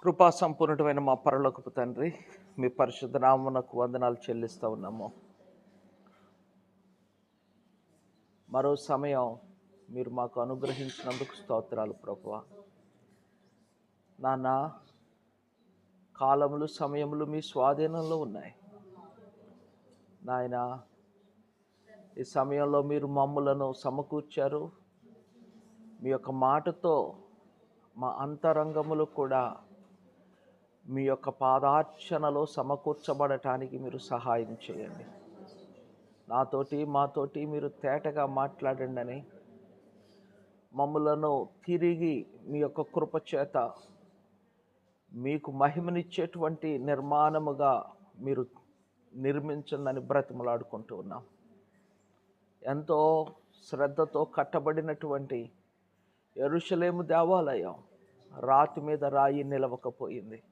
కృపా సంపూర్ణమైన మా పరలోకపు తండ్రి మీ పరిశుద్ధ నామమునకు వందనాలు చెల్లిస్తూ ఉన్నాము. మరో సమయం మీరు మాకు అనుగ్రహించినందుకు స్తోత్రాలు ప్రభువ. నాన్న కాలములు సమయములు మీ స్వాధీనంలో ఉన్నాయి. నాయన ఈ సమయంలో మీరు మమ్ములను సమకూర్చారు. మీ యొక్క మాటతో మా అంతరంగములు కూడా మీ యొక్క పాదార్చనలో సమకూర్చబడటానికి మీరు సహాయం చేయండి. నాతోటి మాతోటి మీరు తేటగా మాట్లాడండి అని మమ్మలను తిరిగి మీ యొక్క కృప చేత మీకు మహిమనిచ్చేటువంటి నిర్మాణముగా మీరు నిర్మించండి బ్రతిమలాడుకుంటూ ఉన్నాం. ఎంతో శ్రద్ధతో కట్టబడినటువంటి ఎరుషలేము దేవాలయం రాతి మీద రాయి నిలవకపోయింది.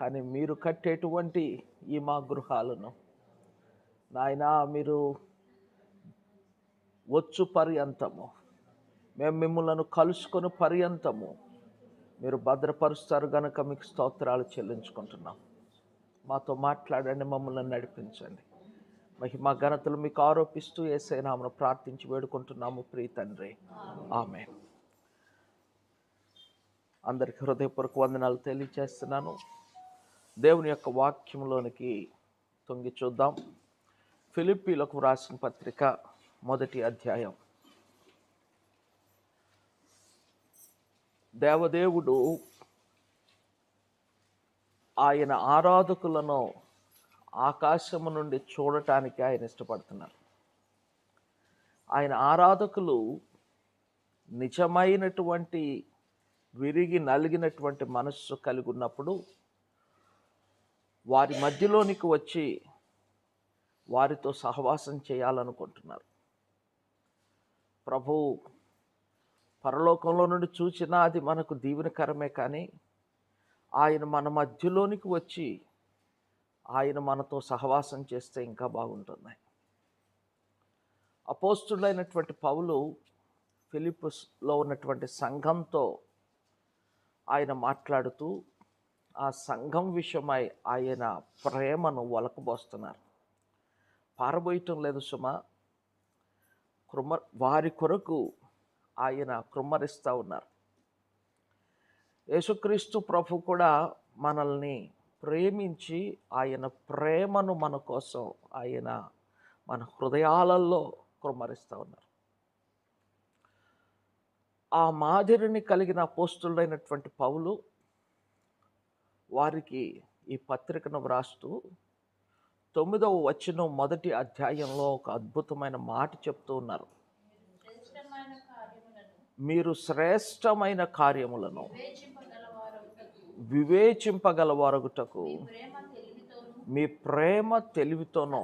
కానీ మీరు కట్టేటువంటి ఈ మా గృహాలను నాయన మీరు వచ్చు పర్యంతము. మేము మిమ్మల్ని కలుసుకొని పర్యంతము. మీరు భద్రపరుస్తారు గనుక మీకు స్తోత్రాలు చెల్లించుకుంటున్నాం. మాతో మాట్లాడండి మమ్మల్ని నడిపించండి. మహిమ ఘనతలు మీకు ఆరోపిస్తూ ఏసైనామను ప్రార్థించి వేడుకుంటున్నాము ప్రియ తండ్రి. ఆమె అందరికి హృదయపూర్వక వందనాలు తెలియచేస్తున్నాను దేవుని యొక్క వాక్యంలోనికి తొంగి చూద్దాం. ఫిలిప్పీలకు వ్రాసిన పత్రిక మొదటి అధ్యాయం. దేవదేవుడు ఆయన ఆరాధకులను ఆకాశము నుండి చూడటానికి ఆయన ఇష్టపడుతున్నారు. ఆయన ఆరాధకులు నిజమైనటువంటి విరిగి నలిగినటువంటి మనస్సు కలిగి ఉన్నప్పుడు వారి మధ్యలోనికి వచ్చి వారితో సహవాసం చేయాలనుకుంటున్నారు. ప్రభు పరలోకంలో నుండి చూసినా అది మనకు దీవెనకరమే కానీ ఆయన మన మధ్యలోనికి వచ్చి ఆయన మనతో సహవాసం చేస్తే ఇంకా బాగుంటుంది. అపోస్తుడైనటువంటి పౌలు ఫిలిప్స్లో ఉన్నటువంటి సంఘంతో ఆయన మాట్లాడుతూ ఆ సంఘం విషయమై ఆయన ప్రేమను ఒలకబోస్తున్నారు పారబోయటం లేదు సుమ. కృమ వారి కొరకు ఆయన కృమ్మరిస్తూ ఉన్నారు. యేసుక్రీస్తు ప్రభు కూడా మనల్ని ప్రేమించి ఆయన ప్రేమను మన కోసం ఆయన మన హృదయాలలో కృమ్మరిస్తూ ఉన్నారు. ఆ మాదిరిని కలిగిన పోస్టులైనటువంటి పౌలు వారికి ఈ పత్రికను వ్రాస్తూ తొమ్మిదవ వచ్చిన మొదటి అధ్యాయంలో ఒక అద్భుతమైన మాట చెప్తూ ఉన్నారు. మీరు శ్రేష్టమైన కార్యములను వివేచింపగలవారగుటకు మీ ప్రేమ తెలివితోనో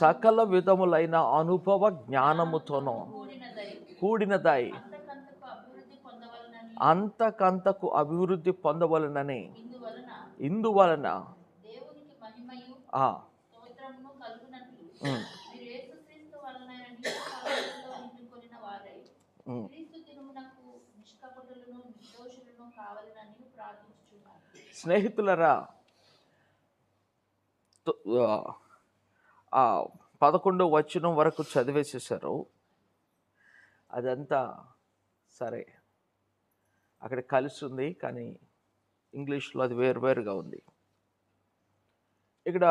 సకల విధములైన అనుభవ జ్ఞానముతోనో కూడినదాయి. అంతకంతకు అభివృద్ధి పొందవలనని ఇందువలన స్నేహితులరా తు- ఆ, ఆ పదకొండో వచనం వరకు చదివేసేసారు అదంతా సరే. అక్కడ కలిసి ఉంది కానీ ఇంగ్లీష్లో అది వేరువేరుగా ఉంది. ఇక్కడ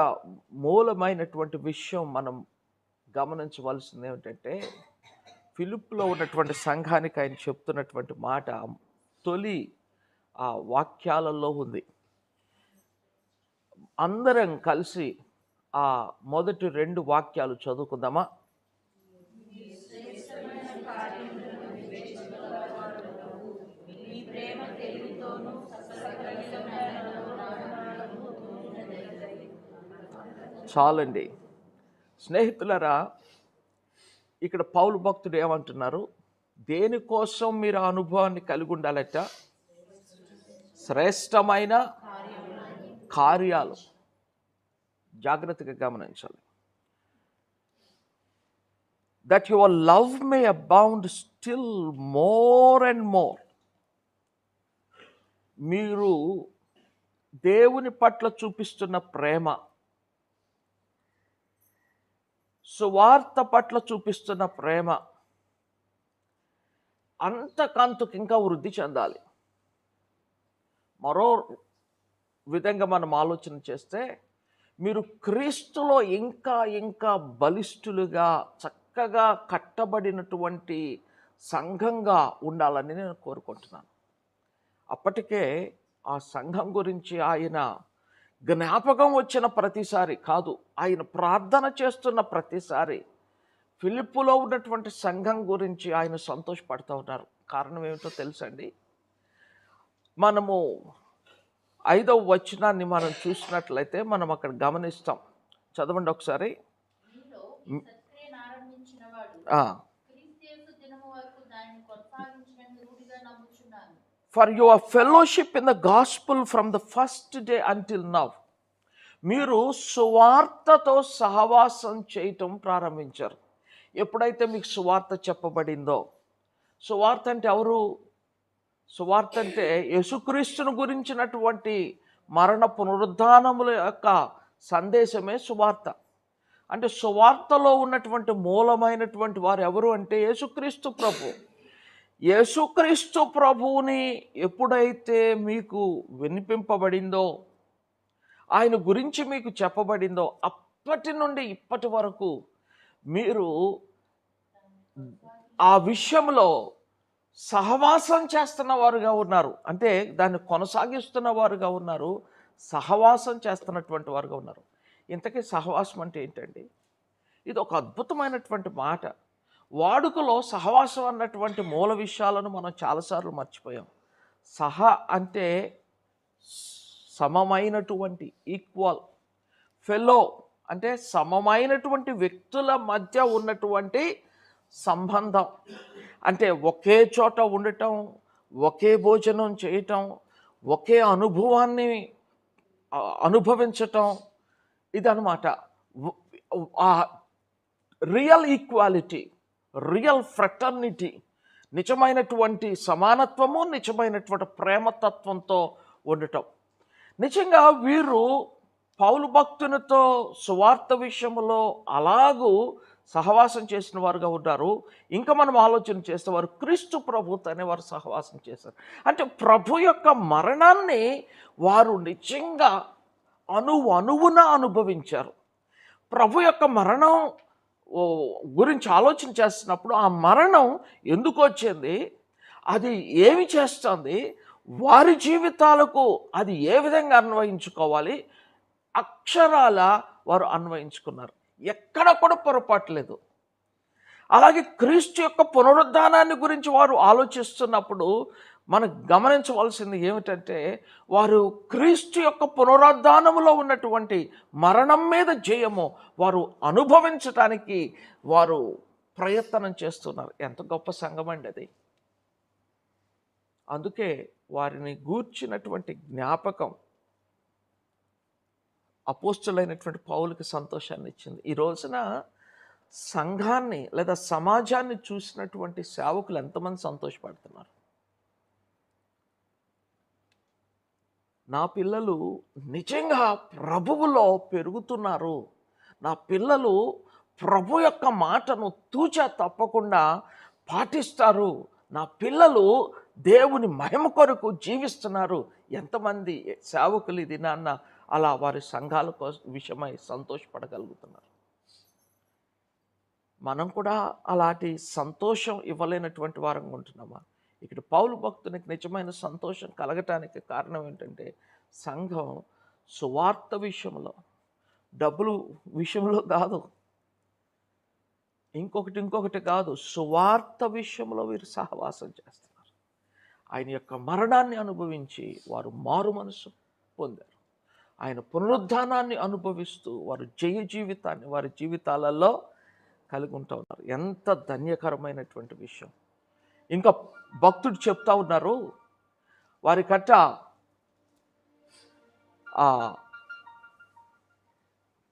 మూలమైనటువంటి విషయం మనం గమనించవలసింది ఏమిటంటే ఫిలిప్లో ఉన్నటువంటి సంఘానికి ఆయన చెప్తున్నటువంటి మాట తొలి ఆ వాక్యాలలో ఉంది. అందరం కలిసి ఆ మొదటి రెండు వాక్యాలు చదువుకుందామా? చాలండి. స్నేహితులరా ఇక్కడ పౌలు భక్తుడు ఏమంటున్నారు? దేనికోసం మీరు ఆ అనుభవాన్ని కలిగి ఉండాలట? శ్రేష్టమైన కార్యాలు. జాగ్రత్తగా గమనించాలి. That your love may abound still more and more మీరు దేవుని పట్ల చూపిస్తున్న ప్రేమ సువార్త పట్ల చూపిస్తున్న ప్రేమ అంతకంతకు ఇంకా వృద్ధి చెందాలి. మరో విధంగా మనం ఆలోచన చేస్తే మీరు క్రీస్తులో ఇంకా ఇంకా బలిష్ఠులుగా చక్కగా కట్టబడినటువంటి సంఘంగా ఉండాలని నేను కోరుకుంటున్నాను. అప్పటికే ఆ సంఘం గురించి ఆయన జ్ఞాపకం వచ్చిన ప్రతిసారి కాదు ఆయన ప్రార్థన చేస్తున్న ప్రతిసారి ఫిలిప్పులో ఉన్నటువంటి సంఘం గురించి ఆయన సంతోషపడుతూ ఉన్నారు. కారణం ఏమిటో తెలుసండి? మనము ఐదవ వచనాన్ని మనం చూసినట్లయితే మనం అక్కడ గమనిస్తాం. చదవండి ఒకసారి మీలో ఈ సత్క్రియను ఆరంభించిన వాడు ఆ, క్రీస్తు దినము వరకు దానిని కొనసాగించిన రూఢిగా నమ్ముచున్నాను for your fellowship in the gospel from the first day until now మీరు సువార్తతో సహవాసం చేయటం ప్రారంభించారు. ఎప్పుడైతే మీకు సువార్త చెప్పబడిందో సువార్త అంటే ఎవరు? సువార్త అంటే యేసుక్రీస్తును గురించినటువంటి మరణ పునరుద్ధానముల యొక్క సందేశమే సువార్త. అంటే సువార్తలో ఉన్నటువంటి మూలమైనటువంటి వారు ఎవరు అంటే యేసుక్రీస్తు ప్రభు. యేసుక్రీస్తు ప్రభువుని ఎప్పుడైతే మీకు వినిపింపబడిందో ఆయన గురించి మీకు చెప్పబడిందో అప్పటి నుండి ఇప్పటి వరకు మీరు ఆ విషయంలో సహవాసం చేస్తున్న వారుగా ఉన్నారు. అంటే దాన్ని కొనసాగిస్తున్న వారుగా ఉన్నారు సహవాసం చేస్తున్నటువంటి వారుగా ఉన్నారు. ఇంతకీ సహవాసం అంటే ఏంటండి? ఇది ఒక అద్భుతమైనటువంటి మాట. వాడుకలో సహవాసం అన్నటువంటి మూల విషయాలను మనం చాలాసార్లు మర్చిపోయాం. సహ అంటే సమమైనటువంటి ఈక్వల్ ఫెలో అంటే సమమైనటువంటి వ్యక్తుల మధ్య ఉన్నటువంటి సంబంధం. అంటే ఒకే చోట ఉండటం ఒకే భోజనం చేయటం ఒకే అనుభవాన్ని అనుభవించటం ఇదనమాట రియల్ ఈక్వాలిటీ రియల్ ఫ్రెటర్నిటీ నిజమైనటువంటి సమానత్వము నిజమైనటువంటి ప్రేమతత్వంతో ఉండటం. నిజంగా వీరు పౌలు భక్తునితో సువార్త విషయంలో అలాగూ సహవాసం చేసిన వారుగా ఉన్నారు. ఇంకా మనం ఆలోచన చేసేవారు క్రీస్తు ప్రభు అనేవారు సహవాసం చేశారు. అంటే ప్రభు యొక్క మరణాన్ని వారు నిజంగా అణువు అణువున అనుభవించారు. ప్రభు యొక్క మరణం గురించి ఆలోచన చేస్తున్నప్పుడు ఆ మరణం ఎందుకు వచ్చింది? అది ఏమి చేస్తుంది? వారి జీవితాలకు అది ఏ విధంగా అన్వయించుకోవాలి? అక్షరాల వారు అన్వయించుకున్నారు. ఎక్కడ కూడా పొరపాటు లేదు. అలాగే క్రీస్తు యొక్క పునరుద్ధానాన్ని గురించి వారు ఆలోచిస్తున్నప్పుడు మనం గమనించవలసింది ఏమిటంటే వారు క్రీస్తు యొక్క పునరుద్ధానములో ఉన్నటువంటి మరణం మీద జయము వారు అనుభవించటానికి వారు ప్రయత్నం చేస్తున్నారు. ఎంత గొప్ప సంఘం అండి అది. అందుకే వారిని గూర్చినటువంటి జ్ఞాపకం అపోస్టులైనటువంటి పౌలకి సంతోషాన్ని ఇచ్చింది. ఈ రోజున సంఘాన్ని లేదా సమాజాన్ని చూసినటువంటి సేవకులు ఎంతమంది సంతోషపడుతున్నారు? నా పిల్లలు నిజంగా ప్రభువులో పెరుగుతున్నారు. నా పిల్లలు ప్రభు యొక్క మాటను తూచా తప్పకుండా పాటిస్తారు. నా పిల్లలు దేవుని మహిమ కొరకు జీవిస్తున్నారు. ఎంతమంది సేవకులు ఇది నాన్న? అలా వారి సంఘాల కోసం విషయమై సంతోషపడగలుగుతున్నారు. మనం కూడా అలాంటి సంతోషం ఇవ్వలేనటువంటి వారంగా ఉంటున్నామా? ఇక్కడ పౌలు భక్తునికి నిజమైన సంతోషం కలగటానికి కారణం ఏంటంటే సంఘం సువార్త విషయంలో డబ్బులు విషయంలో కాదు. ఇంకొకటి ఇంకొకటి కాదు సువార్త విషయంలో వీరు సహవాసం చేస్తున్నారు. ఆయన యొక్క మరణాన్ని అనుభవించి వారు మారు మనసు పొందారు. ఆయన పునరుద్ధానాన్ని అనుభవిస్తూ వారు జయ జీవితాన్ని వారి జీవితాలలో కలిగి ఉంటూ ఉన్నారు. ఎంత ధన్యకరమైనటువంటి విషయం. ఇంకా భక్తుడు చెప్తా ఉన్నారు వారి కట్ట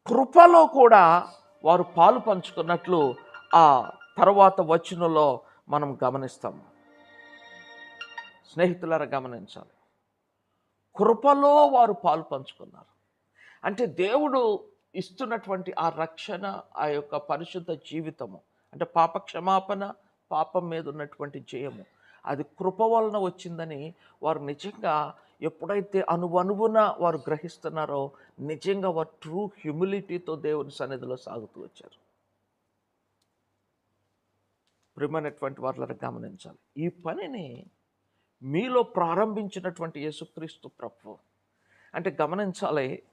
కృపలో కూడా వారు పాలు పంచుకున్నట్లు ఆ తర్వాత వచ్చినలో మనం గమనిస్తాం. స్నేహితులారా గమనించాలి. కృపలో వారు పాలు పంచుకున్నారు. అంటే దేవుడు ఇస్తున్నటువంటి ఆ రక్షణ ఆ యొక్క పరిశుద్ధ జీవితము అంటే పాప క్షమాపణ పాపం మీద ఉన్నటువంటి జయము. అది కృప వలన వచ్చిందని వారు నిజంగా ఎప్పుడైతే అనువనువున వారు గ్రహిస్తున్నారో నిజంగా వారు ట్రూ హ్యూమిలిటీతో దేవుని సన్నిధిలో సాగుతూ వచ్చారు. ప్రియమైనటువంటి వాళ్ళని గమనించాలి. ఈ పనిని మీలో ప్రారంభించినటువంటి యేసుక్రీస్తు ప్రభు. అంటే గమనించాలి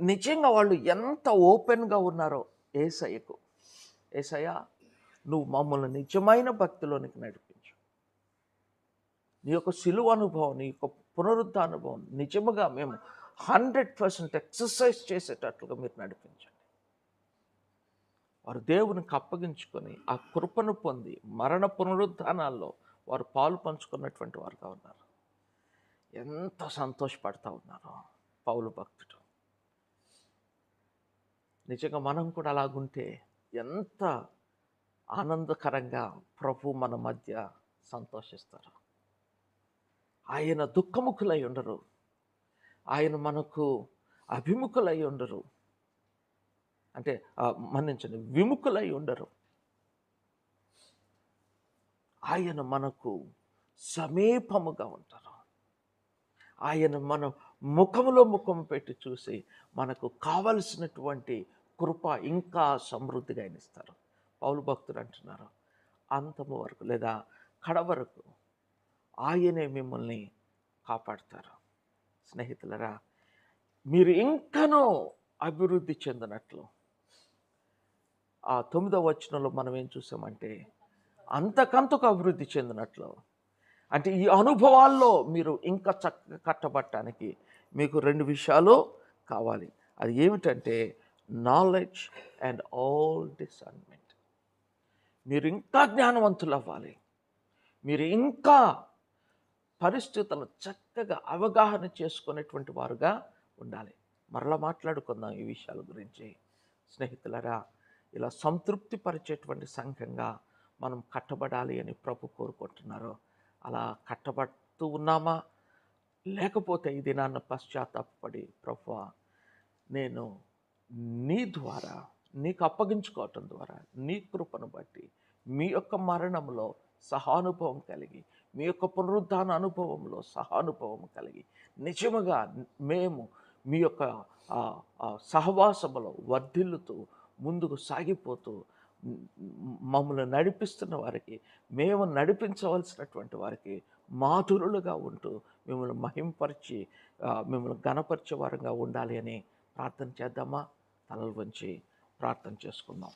నిజంగా వాళ్ళు ఎంత ఓపెన్గా ఉన్నారో ఏసయ్యకు. ఏసయ్య నువ్వు మమ్మల్ని నిజమైన భక్తిలోనికి నడిపించు. నీ యొక్క సిలువ అనుభవం నీ యొక్క పునరుద్ధ అనుభవం నిజముగా మేము హండ్రెడ్ పర్సెంట్ ఎక్సర్సైజ్ చేసేటట్లుగా మీరు నడిపించండి. వారు దేవునికి అప్పగించుకొని ఆ కృపను పొంది మరణ పునరుద్ధానాల్లో వారు పాలు పంచుకున్నటువంటి వారుగా ఉన్నారు. ఎంత సంతోషపడతా ఉన్నారో పౌలు భక్తుడు. నిజంగా మనం కూడా అలాగుంటే ఎంత ఆనందకరంగా ప్రభు మన మధ్య సంతోషిస్తారు. ఆయన దుఃఖముఖులై ఉండరు. ఆయన మనకు అభిముఖులై ఉండరు. అంటే మన్నించండి విముఖులై ఉండరు. ఆయన మనకు సమీపముగా ఉంటారు. ఆయన మనం ముఖములో ముఖం పెట్టి చూసి మనకు కావలసినటువంటి కృప ఇంకా సమృద్ధిగా ఆయన ఇస్తారు. పౌలు భక్తులు అంటున్నారు. అంతము వరకు లేదా కడ వరకు ఆయనే మిమ్మల్ని కాపాడతారు. స్నేహితులరా మీరు ఇంకనూ అభివృద్ధి చెందినట్లు. ఆ తొమ్మిదవ వచనంలో మనం ఏం చూసామంటే అంతకంతకు అభివృద్ధి చెందినట్లు. అంటే ఈ అనుభవాల్లో మీరు ఇంకా చక్కగా కట్టబట్టడానికి మీకు రెండు విషయాలు కావాలి. అది ఏమిటంటే నాలెడ్జ్ అండ్ ఆల్ డిసర్న్మెంట్ మీరు ఇంకా జ్ఞానవంతులు అవ్వాలి మీరు ఇంకా పరిస్థితులను చక్కగా అవగాహన చేసుకునేటువంటి వారుగా ఉండాలి. మరలా మాట్లాడుకుందాం ఈ విషయాల గురించి. స్నేహితులరా ఇలా సంతృప్తి పరిచేటువంటి సంఘంగా మనం కట్టబడాలి అని ప్రభు కోరుకుంటున్నారు అలా కట్టబడుతూ ఉన్నామా? లేకపోతే ఇది నాన్న పశ్చాత్తాపడి ప్రభు నేను నీ ద్వారా నీకు అప్పగించుకోవటం ద్వారా నీ కృపను బట్టి మీ యొక్క మరణంలో సహానుభవం కలిగి మీ యొక్క పునరుద్ధాన అనుభవంలో సహానుభవం కలిగి నిజముగా మేము మీ యొక్క సహవాసములో వర్ధిల్లుతూ ముందుకు సాగిపోతూ మమ్మల్ని నడిపిస్తున్న వారికి మేము నడిపించవలసినటువంటి వారికి మాధురులుగా ఉంటూ మిమ్మల్ని మహింపరిచి మిమ్మల్ని గణపరిచే వారంగా ఉండాలి అని ప్రార్థన చేద్దామా? తలలు వంచి ప్రార్థన చేసుకుందాం.